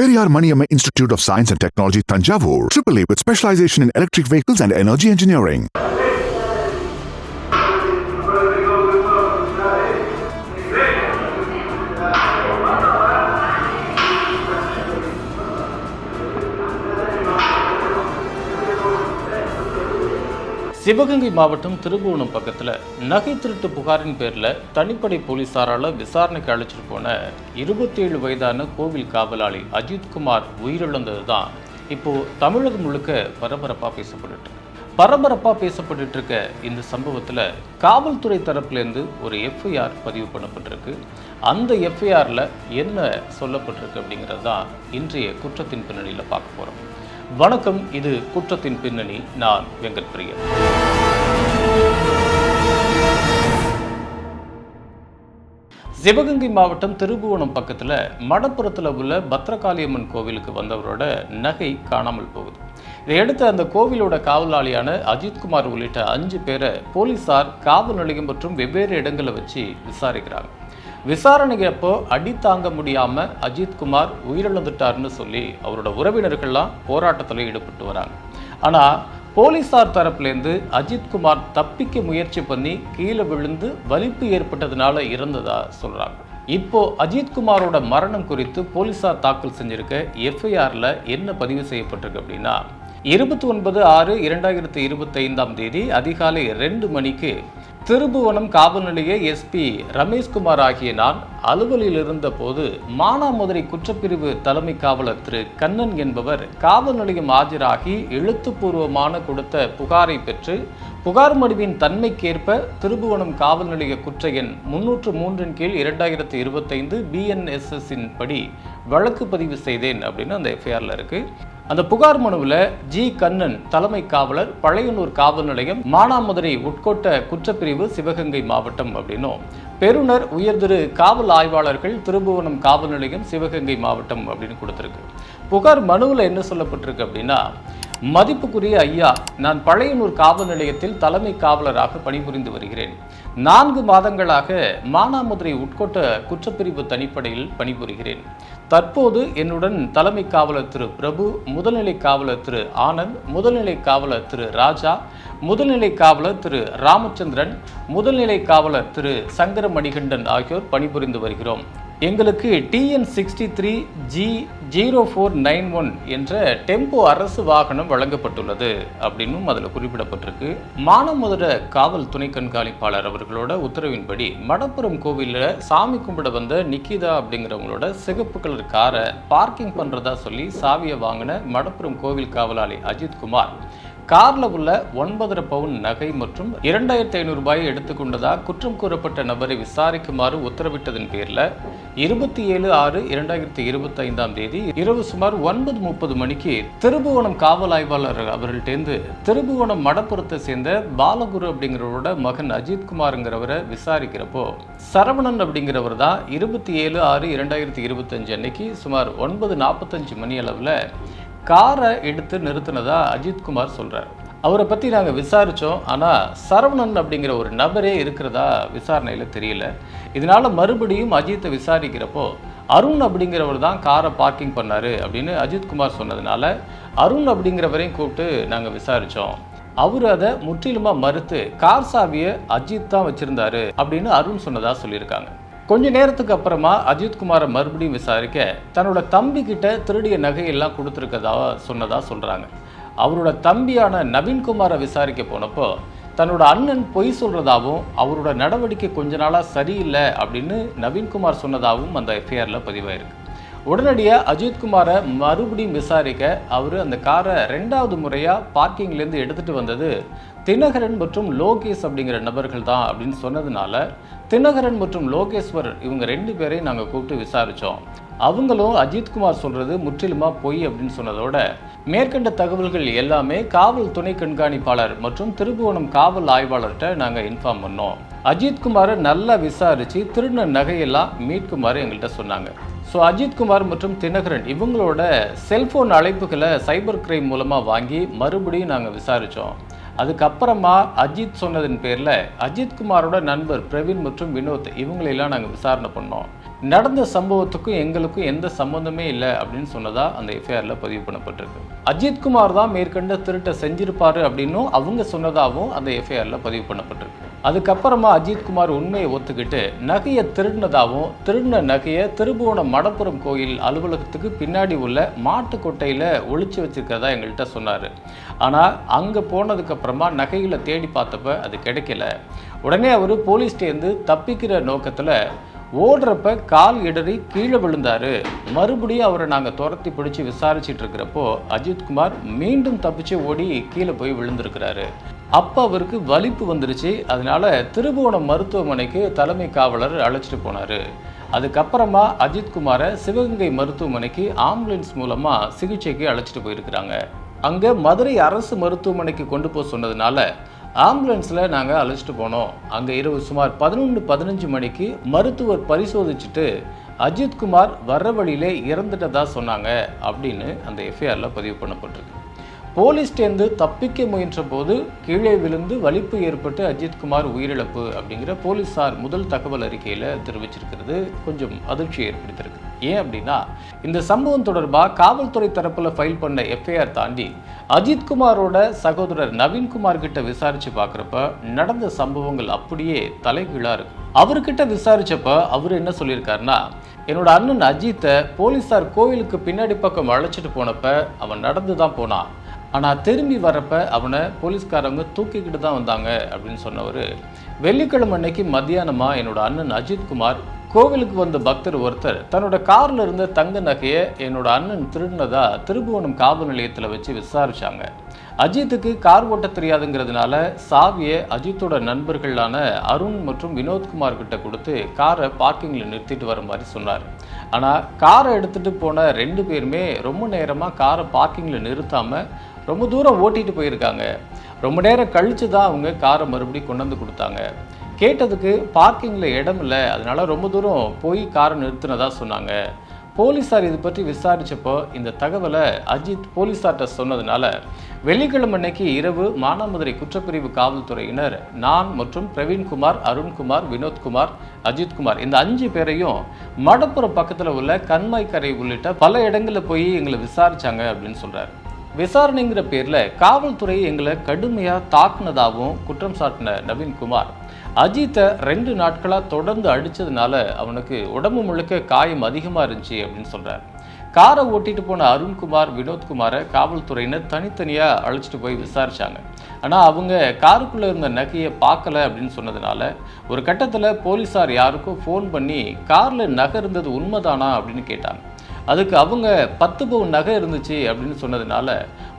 Periyar Maniamma Institute of Science and Technology, Tanjavur. AAA with specialization in electric vehicles and energy engineering. Sivaganga மாவட்டம் திருபுவனம் பக்கத்தில் நகை திருட்டு புகாரின் பேரில் தனிப்படை போலீசாரால் விசாரணைக்கு அழைச்சிட்டு போன இருபத்தேழு வயதான கோவில் காவலாளி அஜித்குமார் உயிரிழந்தது தான் இப்போது தமிழகம் முழுக்க பரபரப்பாக பேசப்பட்டுட்டு பரபரப்பாக பேசப்பட்டுட்டு இருக்க இந்த சம்பவத்தில் காவல்துறை தரப்புலேருந்து ஒரு எஃப்ஐஆர் பதிவு பண்ணப்பட்டிருக்கு. அந்த எஃப்ஐஆரில் என்ன சொல்லப்பட்டிருக்கு அப்படிங்கிறது தான் இன்றைய குற்றத்தின் பின்னணியில் பார்க்க போகிறோம் வணக்கம் இது குற்றத்தின் பின்னணி நான் வெங்கட் பிரியன் சிவகங்கை மாவட்டம் திருபுவனம் பக்கத்தில் மடப்புறத்தில் உள்ள பத்ரகாளியம்மன் கோவிலுக்கு வந்தவரோட நகை காணாமல் போகுது. இதையடுத்து அந்த கோவிலோட காவலாளியான அஜித்குமார் உள்ளிட்ட அஞ்சு பேரை போலீசார் காவல் நிலையம் மற்றும் வெவ்வேறு இடங்களை வச்சு விசாரிக்கிறாங்க. விசாரணையப்போ அடி தாங்க முடியாம அஜித்குமார் உயிரிழந்துட்டாருன்னு சொல்லி அவரோட உறவினர்கள்லாம் போராட்டத்தில் ஈடுபட்டு வராங்க. ஆனால் போலீசார் தரப்புலேருந்து அஜித்குமார் தப்பிக்க முயற்சி பண்ணி கீழே விழுந்து வலிப்பு ஏற்பட்டதுனால இறந்ததா சொல்றாங்க. இப்போ அஜித்குமாரோட மரணம் குறித்து போலீசார் தாக்கல் செஞ்சிருக்க எஃப்ஐஆர்ல என்ன பதிவு செய்யப்பட்டிருக்கு அப்படின்னா இருபத்தி ஒன்பது ஆறு இரண்டாயிரத்தி இருபத்தி ஐந்தாம் தேதி அதிகாலை ரெண்டு மணிக்கு திருபுவனம் காவல் நிலைய எஸ்பி ரமேஷ்குமார் ஆகிய நான் அலுவலில் இருந்தபோது மானாமதுரை குற்றப்பிரிவு தலைமை காவலர் திரு கண்ணன் என்பவர் காவல் நிலையம் ஆஜராகி எழுத்துப்பூர்வமான கொடுத்த புகாரை பெற்று புகார் மனுவின் தன்மைக்கேற்ப திருபுவனம் காவல் நிலைய குற்ற எண் முன்னூற்று மூன்றின் கீழ் இரண்டாயிரத்தி இருபத்தைந்து பிஎன்எஸ்எஸ்ஸின் படி வழக்கு பதிவு செய்தேன் அப்படின்னு அந்த எஃப்ஐஆரில் இருக்குது அந்த புகார் மனுவில் ஜி கண்ணன் தலைமை காவலர் பழையனூர் காவல் நிலையம் மானாமதுரை உட்கோட்ட குற்றப்பிரிவு சிவகங்கை மாவட்டம் அப்படின்னும். பெருனர் உயர்திரு காவல் ஆய்வாளர்கள் திருபுவனம் காவல் நிலையம் சிவகங்கை மாவட்டம் அப்படின்னு கொடுத்துருக்கு. புகார் மனுவில் என்ன சொல்லப்பட்டிருக்கு அப்படின்னா மதிப்புக்குரிய ஐயா நான் பழையனூர் காவல் நிலையத்தில் தலைமை காவலராக பணிபுரிந்து வருகிறேன். நான்கு மாதங்களாக மானாமதுரை உட்கோட்ட குற்றப்பிரிவு தனிப்படையில் பணிபுரிகிறேன். தற்போது என்னுடன் தலைமை காவலர் திரு பிரபு முதல்நிலை காவலர் திரு ஆனந்த் முதல்நிலை காவலர் திரு ராஜா முதல்நிலை காவலர் திரு ராமச்சந்திரன் முதல்நிலை காவலர் திரு சங்கர மணிகண்டன் ஆகியோர் பணிபுரிந்து வருகிறோம். எங்களுக்கு TN sixty three G zero four nine one என்ற டெம்போ அரசு வாகனம் வழங்கப்பட்டுள்ளது அப்படின்னும் அதில் குறிப்பிடப்பட்டிருக்கு. மானமுதிர காவல் துணை கண்காணிப்பாளர் அவர்களோட உத்தரவின்படி மடப்புரம் கோவிலில் சாமி கும்பிட வந்த நிக்கிதா அப்படிங்கிறவங்களோட சிகப்பு கலர் காரை பார்க்கிங் பண்ணுறதா சொல்லி சாவியை வாங்கின மடப்புரம் கோவில் காவலாளி அஜித்குமார் கார்ல உள்ள ஒன்பதரை பவுன் நகை மற்றும் இரண்டாயிரத்தி ஐநூறு ரூபாயை எடுத்துக்கொண்டதா குற்றம் கூறப்பட்ட நபரை விசாரிக்குமாறு உத்தரவிட்டதன் பேர்ல இருபத்தி ஏழு ஆறு இரண்டாயிரத்தி இருபத்தி ஐந்தாம் தேதி இரவு சுமார் ஒன்பது முப்பது மணிக்கு திருபுவனம் காவல் ஆய்வாளர் அவர்கள்டேந்து திருபுவனம் மடப்புறத்தை சேர்ந்த பாலகுரு அப்படிங்கிறவரோட மகன் அஜித்குமாருங்கிறவரை விசாரிக்கிறப்போ சரவணன் அப்படிங்கிறவர் தான் இருபத்தி ஏழு ஆறு இரண்டாயிரத்தி இருபத்தஞ்சு அன்னைக்கு சுமார் ஒன்பது நாற்பத்தஞ்சு மணி அளவில் காரை எடுத்து நிறுத்தினதா அஜித்குமார் சொல்கிறார் அவரை பற்றி நாங்கள் விசாரித்தோம் ஆனால் சரவணன் அப்படிங்கிற ஒரு நபரே இருக்கிறதா விசாரணையில் தெரியல. இதனால் மறுபடியும் அஜித்தை விசாரிக்கிறப்போ அருண் அப்படிங்கிறவர் தான் காரை பார்க்கிங் பண்ணார் அப்படின்னு அஜித்குமார் சொன்னதுனால அருண் அப்படிங்கிறவரையும் கூப்பிட்டு நாங்கள் விசாரித்தோம் அவர் அதை முற்றிலுமாக மறுத்து கார் சாவியை அஜித் தான் வச்சுருந்தாரு அப்படின்னு அருண் சொன்னதாக சொல்லியிருக்காங்க. கொஞ்ச நேரத்துக்கு அப்புறமா அஜித்குமாரை மறுபடியும் விசாரிக்க தன்னோட தம்பி கிட்ட திருடிய நகையெல்லாம் கொடுத்துருக்கதா சொன்னதா சொல்றாங்க. அவரோட தம்பியான நவீன்குமாரை விசாரிக்க போனப்போ தன்னோட அண்ணன் பொய் சொல்றதாவும் அவரோட நடவடிக்கை கொஞ்ச நாளா சரியில்லை அப்படின்னு நவீன்குமார் சொன்னதாகவும் அந்த எஃப்ஐஆர்ல பதிவாயிருக்கு. உடனடியாக அஜித்குமாரை மறுபடியும் விசாரிக்க அவர் அந்த காரை ரெண்டாவது முறையாக பார்க்கிங்லேருந்து எடுத்துகிட்டு வந்தது தினகரன் மற்றும் லோகேஷ் அப்படிங்கிற நபர்கள் தான் அப்படின்னு சொன்னதுனால தினகரன் மற்றும் லோகேஸ்வர் இவங்க ரெண்டு பேரையும் நாங்கள் கூப்பிட்டு விசாரித்தோம் அவங்களும் அஜித்குமார் சொல்கிறது முற்றிலுமாக பொய் அப்படின்னு சொன்னதோட மேற்கண்ட தகவல்கள் எல்லாமே காவல் துணை கண்காணிப்பாளர் மற்றும் திருபுவனம் காவல் ஆய்வாளர்கிட்ட நாங்கள் இன்ஃபார்ம் பண்ணோம். அஜித்குமாரை நல்லா விசாரித்து திருடின நகையெல்லாம் மீட்குமாறு எங்கள்கிட்ட சொன்னாங்க. ஸோ அஜித்குமார் மற்றும் தினகரன் இவங்களோட செல்போன் அழைப்புகளை சைபர் கிரைம் மூலமாக வாங்கி மறுபடியும் நாங்கள் விசாரித்தோம் அதுக்கப்புறமா அஜித் சொன்னதன் பேரில் அஜித்குமாரோட நண்பர் பிரவீன் மற்றும் வினோத் இவங்களெல்லாம் நாங்கள் விசாரணை பண்ணோம். நடந்த சம்பவத்துக்கும் எங்களுக்கும் எந்த சம்பந்தமே இல்லை அப்படின்னு சொன்னதா அந்த எஃப்ஐஆரில் பதிவு பண்ணப்பட்டிருக்கு. அஜித்குமார் தான் மேற்கண்ட திருட்டை செஞ்சிருப்பாரு அப்படின்னும் அவங்க சொன்னதாகவும் அந்த எஃப்ஐஆரில் பதிவு பண்ணப்பட்டிருக்கு. அதுக்கப்புறமா அஜித்குமார் உண்மையை ஒத்துக்கிட்டு நகையை திருடினதாகவும் திருடின நகையை திருபுவனம் மடப்புரம் கோயில் அலுவலகத்துக்கு பின்னாடி உள்ள மாட்டு கொட்டையில் ஒளிச்சு எங்கள்கிட்ட சொன்னார். ஆனால் அங்கே போனதுக்கப்புறமா நகைகளை தேடி பார்த்தப்ப அது கிடைக்கல. உடனே அவர் போலீஸ்டேருந்து தப்பிக்கிற நோக்கத்தில் ஓடுறப்ப கால் இடறி கீழே விழுந்தார். மறுபடியும் அவரை நாங்கள் துரத்தி பிடிச்சி விசாரிச்சிட்டு இருக்கிறப்போ அஜித்குமார் மீண்டும் தப்பிச்சு ஓடி கீழே போய் விழுந்திருக்கிறாரு. அப்போ அவருக்கு வலிப்பு வந்துருச்சு. அதனால திருபுவனம் மருத்துவமனைக்கு தலைமை காவலர் அழைச்சிட்டு போனாரு. அதுக்கப்புறமா அஜித்குமாரை சிவகங்கை மருத்துவமனைக்கு ஆம்புலன்ஸ் மூலமாக சிகிச்சைக்கு அழைச்சிட்டு போயிருக்கிறாங்க. அங்கே மதுரை அரசு மருத்துவமனைக்கு கொண்டு போக சொன்னதுனால ஆம்புலன்ஸில் நாங்கள் அழைச்சிட்டு போனோம். அங்கே இரவு சுமார் பதினொன்று பதினஞ்சு மணிக்கு மருத்துவர் பரிசோதிச்சுட்டு அஜித்குமார் வர்ற வழியிலே இறந்துட்டதா சொன்னாங்க அப்படின்னு அந்த எஃப்ஐஆரில் பதிவு பண்ணப்பட்டிருக்கு. போலீஸ்டேந்து தப்பிக்க முயன்ற போது கீழே விழுந்து வலிப்பு ஏற்பட்டு அஜித்குமார் உயிரிழப்பு அப்படிங்கிற போலீசார் முதல் தகவல் அறிக்கையில் தெரிவிச்சிருக்கிறது. கொஞ்சம் அதிர்ச்சியை ஏற்படுத்தியிருக்கு. ஏன் அப்படின்னா இந்த சம்பவம் தொடர்பாக காவல்துறை தரப்பில் ஃபைல் பண்ண எஃப்ஐஆர் தாண்டி அஜித்குமாரோட சகோதரர் நவீன்குமார் கிட்ட விசாரிச்சு பார்க்குறப்ப நடந்த சம்பவங்கள் அப்படியே தலைகீழாக இருக்கு. அவர்கிட்ட விசாரிச்சப்ப அவர் என்ன சொல்லியிருக்காருன்னா என்னோட அண்ணன் அஜித்தை போலீஸார் கோவிலுக்கு பின்னாடி பக்கம் அழைச்சிட்டு போனப்ப அவன் நடந்து தான் போனான். ஆனால் திரும்பி வரப்ப அவனை போலீஸ்காரவங்க தூக்கிக்கிட்டு தான் வந்தாங்க அப்படின்னு சொன்னவர் வெள்ளிக்கிழமை அன்னைக்கு மத்தியானமாக என்னோட அண்ணன் அஜித்குமார் கோவிலுக்கு வந்த பக்தர் ஒருத்தர் தன்னோட காரில் இருந்த தங்க நகையை என்னோட அண்ணன் திருடினதா திருபுவனம் காவல் நிலையத்தில் வச்சு விசாரிச்சாங்க. அஜித்துக்கு கார் ஓட்ட தெரியாதுங்கிறதுனால சாவியை அஜித்தோட நண்பர்களான அருண் மற்றும் வினோத்குமார் கிட்ட கொடுத்து காரை பார்க்கிங்கில் நிறுத்திட்டு வர மாதிரி சொன்னார். ஆனால் காரை எடுத்துகிட்டு போன ரெண்டு பேருமே ரொம்ப நேரமாக காரை பார்க்கிங்கில் நிறுத்தாமல் ரொம்ப தூரம் ஓட்டிட்டு போயிருக்காங்க. ரொம்ப நேரம் கழித்து தான் அவங்க காரை மறுபடியும் கொண்டு வந்து கொடுத்தாங்க. கேட்டதுக்கு பார்க்கிங்கில் இடம் இல்லை. அதனால் ரொம்ப தூரம் போய் காரை நிறுத்தினதாக சொன்னாங்க. போலீஸார் இது பற்றி விசாரித்தப்போ இந்த தகவலை அஜித் போலீஸார்கிட்ட சொன்னதுனால வெள்ளிக்கிழமை அன்னைக்கு இரவு மானாமதுரை குற்றப்பிரிவு காவல்துறையினர் நான் மற்றும் பிரவீன்குமார் அருண்குமார் வினோத்குமார் அஜித்குமார் இந்த அஞ்சு பேரையும் மடப்புறம் பக்கத்தில் உள்ள கண்மாய்க்கரை உள்ளிட்ட பல இடங்களில் போய் எங்களை விசாரித்தாங்க அப்படின்னு சொல்கிறார் விசாரணைங்கிற பேரில் காவல்துறை எங்களை கடுமையாக தாக்குனதாகவும் குற்றம் சாட்டின நவீன்குமார். அஜித்தை ரெண்டு நாட்களாக தொடர்ந்து அடித்ததுனால அவனுக்கு உடம்பு முழுக்க காயம் அதிகமாக இருந்துச்சு அப்படின்னு சொல்கிறார் காரை ஓட்டிட்டு போன அருண்குமார் வினோத்குமாரை காவல்துறையினர் தனித்தனியாக அழைச்சிட்டு போய் விசாரித்தாங்க ஆனால் அவங்க காருக்குள்ளே இருந்த நகையை பார்க்கல அப்படின்னு சொன்னதுனால ஒரு கட்டத்தில் போலீஸார் யாருக்கும் ஃபோன் பண்ணி காரில் நகை இருந்தது உண்மைதானா? அப்படின்னு கேட்டாங்க. அதுக்கு அவங்க பத்து பவுன் நகை இருந்துச்சு அப்படின்னு சொன்னதுனால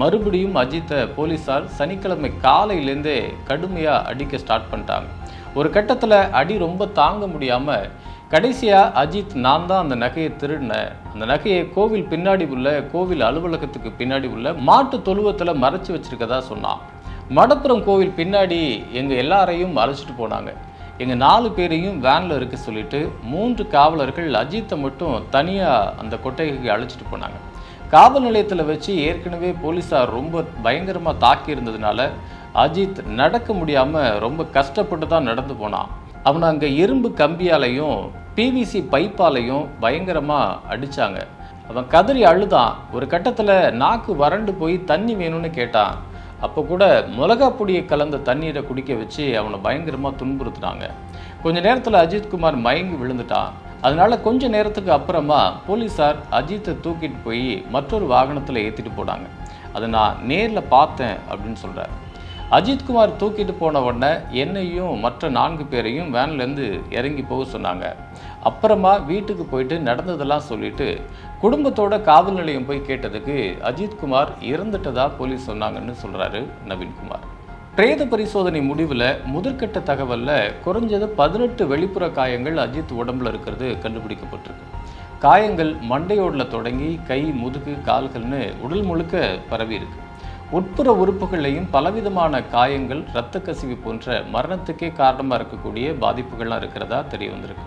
மறுபடியும் அஜித்தை போலீஸார் சனிக்கிழமை காலையிலேருந்தே கடுமையாக அடிக்க ஸ்டார்ட் பண்ணிட்டாங்க. ஒரு கட்டத்தில் அடி ரொம்ப தாங்க முடியாமல் கடைசியாக அஜித் நான் தான் அந்த நகையை திருடினேன் அந்த நகையை கோவில் பின்னாடி உள்ள கோவில் அலுவலகத்துக்கு பின்னாடி உள்ள மாட்டு தொழுவத்தில் மறைச்சி வச்சிருக்கதா சொன்னான். மடப்புறம் கோவில் பின்னாடி எங்கள் எல்லாரையும் அழைச்சிட்டு போனாங்க. எங்கள் நாலு பேரையும் வேனில் இருக்க சொல்லிட்டு மூன்று காவலர்கள் அஜித்தை மட்டும் தனியாக அந்த கொட்டகைக்கு அழைச்சிட்டு போனாங்க. காவல் நிலையத்தில் வச்சு ஏற்கனவே போலீஸார் ரொம்ப பயங்கரமாக தாக்கி இருந்ததுனால அஜித் நடக்க முடியாமல் ரொம்ப கஷ்டப்பட்டு தான் நடந்து போனான். அவனை அங்கே இரும்பு கம்பியாலையும் பிவிசி பைப்பாலையும் பயங்கரமாக அடித்தாங்க அவன் கதறி அழுதான். ஒரு கட்டத்தில் நாக்கு வறண்டு போய் தண்ணி வேணும்னு கேட்டான். அப்போ கூட மிளகா பொடியை கலந்த தண்ணீரை குடிக்க வச்சு அவனை பயங்கரமாக துன்புறுத்துனாங்க. கொஞ்ச நேரத்தில் அஜித்குமார் மயங்கி விழுந்துட்டான். அதனால கொஞ்ச நேரத்துக்கு அப்புறமா போலீஸார் அஜித்தை தூக்கிட்டு போய் மற்றொரு வாகனத்தில் ஏற்றிட்டு போனாங்க. அதை நான் நேரில் பார்த்தேன் அப்படின்னு சொல்கிறார் அஜித்குமார் தூக்கிட்டு போன உடனே என்னையும் மற்ற நான்கு பேரையும் வேன்லேருந்து இறங்கி போக சொன்னாங்க. அப்புறமா வீட்டுக்கு போயிட்டு நடந்ததெல்லாம் சொல்லிட்டு குடும்பத்தோட காவல் நிலையம் போய் கேட்டதுக்கு அஜித்குமார் இறந்துட்டதா போலீஸ் சொன்னாங்கன்னு சொல்கிறாரு நவீன்குமார் பிரேத பரிசோதனை முடிவில் முதற்கட்ட தகவலில் குறைஞ்சது பதினெட்டு வெளிப்புற காயங்கள் அஜித் உடம்புல இருக்கிறது கண்டுபிடிக்கப்பட்டிருக்கு. காயங்கள் மண்டையோடில் தொடங்கி கை முதுகு கால்கள்னு உடல் முழுக்க பரவி இருக்குது உட்புற உறுப்புகள்லையும் பலவிதமான காயங்கள் இரத்த கசிவு போன்ற மரணத்துக்கே காரணமாக இருக்கக்கூடிய பாதிப்புகள்லாம் இருக்கிறதா தெரிய வந்திருக்கு.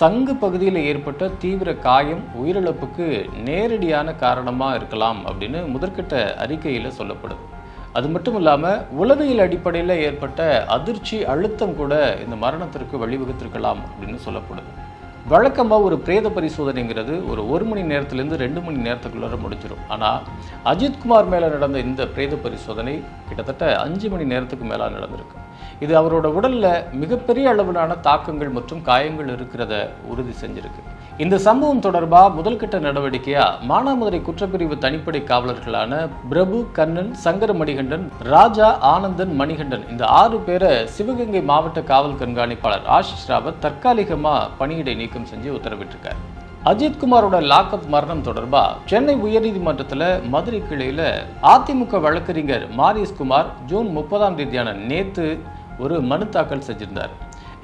சங்கு பகுதியில் ஏற்பட்ட தீவிர காயம் உயிரிழப்புக்கு நேரடியான காரணமாக இருக்கலாம் அப்படின்னு முதற்கட்ட அறிக்கையில் சொல்லப்படுது. அது மட்டும் இல்லாமல் உளவியல் அடிப்படையில் ஏற்பட்ட அதிர்ச்சி அழுத்தம் கூட இந்த மரணத்திற்கு வழிவகுத்திருக்கலாம் அப்படின்னு சொல்லப்படுது. வழக்கமாக ஒரு பிரேத பரிசோதனைங்கிறது ஒரு ஒரு மணி நேரத்துலேருந்து ரெண்டு மணி நேரத்துக்குள்ளார முடிஞ்சிடும் ஆனால் அஜித்குமார் மேலே நடந்த இந்த பிரேத பரிசோதனை கிட்டத்தட்ட அஞ்சு மணி நேரத்துக்கு மேலே நடந்திருக்கு. இது அவரோட உடலில் மிகப்பெரிய அளவிலான தாக்கங்கள் மற்றும் காயங்கள் இருக்கிறத உறுதி செஞ்சிருக்கு. இந்த சம்பவம் தொடர்பாக முதல்கட்ட நடவடிக்கையாக மானாமதுரை குற்றப்பிரிவு தனிப்படை காவலர்களான பிரபு கண்ணன் சங்கர மணிகண்டன் ராஜா ஆனந்தன் மணிகண்டன் இந்த ஆறு பேரை சிவகங்கை மாவட்ட காவல் கண்காணிப்பாளர் ஆஷிஷ் ராவத் தற்காலிகமாக பணியிடை நீக்கம் செஞ்சு உத்தரவிட்டிருக்கார். அஜித்குமாரோட லாக்அப் மரணம் தொடர்பாக சென்னை உயர்நீதிமன்றத்தில் மதுரை கிளையில் அதிமுக வழக்கறிஞர் மாரிஸ்குமார் ஜூன் முப்பதாம் தேதியான நேற்று ஒரு மனு தாக்கல் செஞ்சிருந்தார்.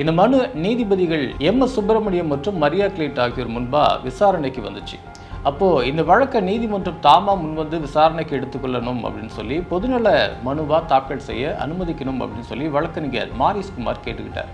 இந்த மனு நீதிபதிகள் எம் எஸ் சுப்பிரமணியம் மற்றும் மரியா கிளேட் ஆகியோர் முன்பா விசாரணைக்கு வந்துச்சு. அப்போ இந்த வழக்கை நீதிமன்றம் தாமா முன்வந்து விசாரணைக்கு எடுத்துக்கொள்ளணும் அப்படின்னு சொல்லி பொதுநல மனுவா தாக்கல் செய்ய அனுமதிக்கணும் அப்படின்னு சொல்லி வழக்கறிஞர் மாரிஸ்குமார் கேட்டுக்கிட்டார்.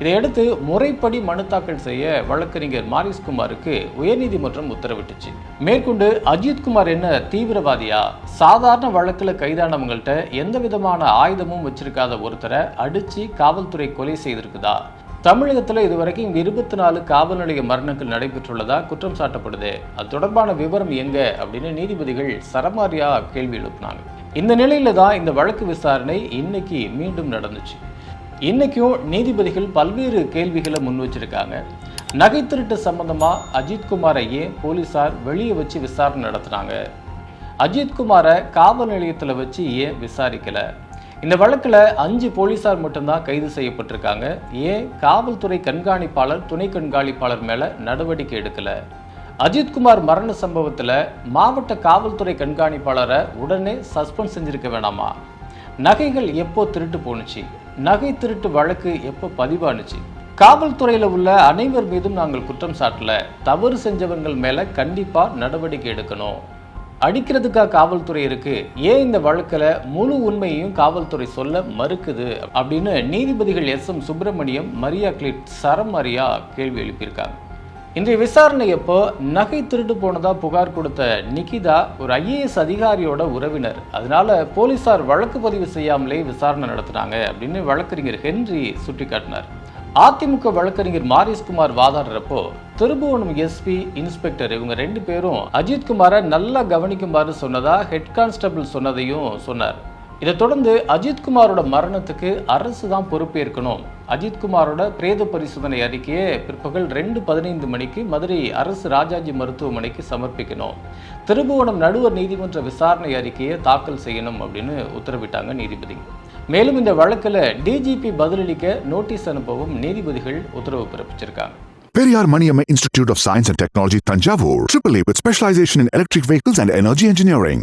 இதையடுத்து முறைப்படி மனு தாக்கல் செய்ய வழக்கறிஞர் மாரிஸ்குமாருக்கு உயர்நீதிமன்றம் உத்தரவிட்டுச்சு. மேற்கொண்டு அஜித்குமார் என்ன தீவிரவாதியா? சாதாரண வழக்கில் கைதானவங்கள்ட்ட எந்த விதமான ஆயுதமும் வச்சிருக்காத ஒருத்தரை அடிச்சு காவல்துறை கொலை செய்திருக்குதா? தமிழகத்தில் இதுவரைக்கும் இருபத்தி நாலு காவல் நிலைய மரணங்கள் நடைபெற்றுள்ளதா குற்றம் சாட்டப்படுது? அது தொடர்பான விவரம் எங்க? அப்படின்னு நீதிபதிகள் சரமாரியா கேள்வி எழுப்பினாங்க. இந்த நிலையில தான் இந்த வழக்கு விசாரணை இன்னைக்கு மீண்டும் நடந்துச்சு. இன்றைக்கும் நீதிபதிகள் பல்வேறு கேள்விகளை முன் வச்சிருக்காங்க. நகை திருட்டு சம்மந்தமாக அஜித்குமாரை ஏன் போலீசார் வெளியே வச்சு விசாரணை நடத்துனாங்க. அஜித்குமாரை காவல் நிலையத்தில் வச்சு ஏன் விசாரிக்கலை? இந்த வழக்கில் அஞ்சு போலீசார் மட்டும்தான் கைது செய்யப்பட்டிருக்காங்க. ஏன் காவல்துறை கண்காணிப்பாளர் துணை கண்காணிப்பாளர் மேலே நடவடிக்கை எடுக்கலை? அஜித்குமார் மரண சம்பவத்தில் மாவட்ட காவல்துறை கண்காணிப்பாளரை உடனே சஸ்பெண்ட் செஞ்சிருக்க வேணாமா? நகைகள் எப்போ திருட்டு போணுச்சு? நகை திருட்டு வழக்கு எப்போ பதிவானுச்சு? காவல்துறையில் உள்ள அனைவர் மீதும் நாங்கள் குற்றம் சாட்டல. தவறு செஞ்சவங்கள் மேலே கண்டிப்பாக நடவடிக்கை எடுக்கணும். அடிக்கிறதுக்கா காவல்துறை இருக்கு? ஏன் இந்த வழக்கில் முழு உண்மையையும் காவல்துறை சொல்ல மறுக்குது? அப்படின்னு நீதிபதிகள் எஸ் எம் சுப்பிரமணியம் மரியா கிளிட் சரமரியா கேள்வி எழுப்பியிருக்காங்க. இன்றைய விசாரணையப்போ நகை திருட்டு போனதா புகார் கொடுத்த நிகிதா ஒரு ஐஏஎஸ் அதிகாரியோட உறவினர். அதனால போலீசார் வழக்கு பதிவு செய்யாமலே விசாரணை நடத்தினாங்க அப்படின்னு வழக்கறிஞர் ஹென்றி சுட்டிக்காட்டினார். அதிமுக வழக்கறிஞர் மாரிஸ்குமார் வாதாடுறப்போ திருபுவனம் எஸ்பி இன்ஸ்பெக்டர் இவங்க ரெண்டு பேரும் அஜித்குமாரை நல்லா கவனிக்குமாறு சொன்னதா ஹெட் கான்ஸ்டபிள் சொன்னதையும் சொன்னார். இதை தொடர்ந்து அஜித்குமாரோட மரணத்துக்கு அரசு தான் பொறுப்பேற்கணும் அஜித்குமாரோட பிரேத பரிசோதனை அறிக்கையை பிற்பகல் ரெண்டு பதினைந்து மணிக்கு மதுரை அரசு ராஜாஜி மருத்துவமனைக்கு சமர்ப்பிக்கணும் திருபுவனம் நடுவர் நீதிமன்ற விசாரணை அறிக்கையை தாக்கல் செய்யணும் அப்படின்னு உத்தரவிட்டாங்க நீதிபதி மேலும் இந்த வழக்கில் டிஜிபி பதிலளிக்க நோட்டீஸ் அனுப்பவும் நீதிபதிகள் உத்தரவு பிறப்பிச்சிருக்காங்க Periyar Maniamma Institute of Science and Technology, Tanjavur. AAA with specialization in electric vehicles and energy engineering.